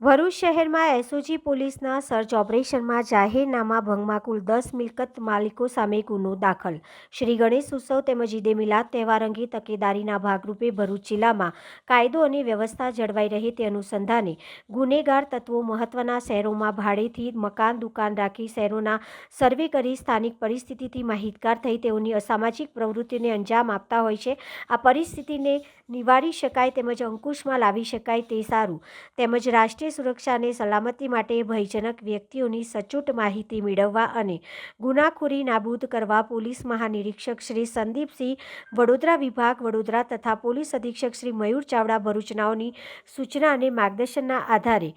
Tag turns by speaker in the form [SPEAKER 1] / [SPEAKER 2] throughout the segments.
[SPEAKER 1] ભરૂચ શહેરમાં એસઓજી પોલીસના સર્ચ ઓપરેશનમાં જાહેરનામા ભંગમાં કુલ દસ મિલકત માલિકો સામે ગુનો દાખલ. શ્રી ગણેશ ઉત્સવ તેમજ ઈદે મિલાદ તહેવાર અંગે તકેદારીના ભાગરૂપે ભરૂચ જિલ્લામાં કાયદો અને વ્યવસ્થા જળવાઈ રહે તે અનુસંધાને ગુનેગાર તત્વો મહત્વના શહેરોમાં ભાડેથી મકાન, દુકાન રાખી શહેરોના સર્વે કરી સ્થાનિક પરિસ્થિતિથી માહિતગાર થઈ તેઓની અસામાજિક પ્રવૃત્તિને અંજામ આપતા હોય છે. આ પરિસ્થિતિને નિવારી શકાય તેમજ અંકુશમાં લાવી શકાય તે સારું. તેમજ રાષ્ટ્રીય સુરક્ષા અને સલામતી માટે ભયજનક વ્યક્તિઓની સચોટ માહિતી મેળવવા અને ગુનાખોરી નાબૂદ કરવા પોલીસ મહાનિરીક્ષક શ્રી સંદીપસિંહ વડોદરા વિભાગ વડોદરા તથા પોલીસ અધિક્ષક શ્રી મયુર ચાવડા ભરૂચનાઓની સૂચના અને માર્ગદર્શનના આધારે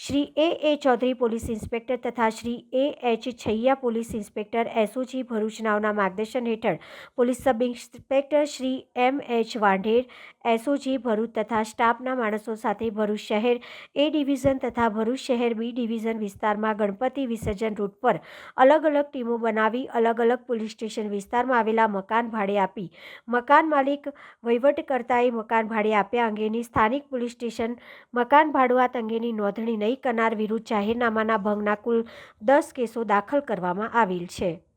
[SPEAKER 1] Shri A. A. Chaudhary police inspector તથા Shri A. H. Chhaiya police inspector SOG ભરૂચનાઓના માર્ગદર્શન હેઠળ police sub inspector Shri M. H. Vadher SOG Bharuch તથા સ્ટાફના માણસો સાથે ભરૂચ શહેર એ ડિવિઝન તથા ભરૂચ શહેર બી ડિવિઝન વિસ્તારમાં ગણપતિ વિસર્જન રૂટ પર અલગ અલગ ટીમો બનાવી અલગ અલગ પોલીસ સ્ટેશન વિસ્તારમાં આવેલા મકાન ભાડે આપી. મકાન માલિક વહીવટકર્તાએ મકાન ભાડે આપ્યા અંગેની સ્થાનિક પોલીસ સ્ટેશન મકાન ભાડુઆત અંગેની નોંધણી નહીં કરનાર વિરુદ્ધ જાહેરનામાના ભંગના કુલ દસ કેસો દાખલ કરવામાં આવેલ છે.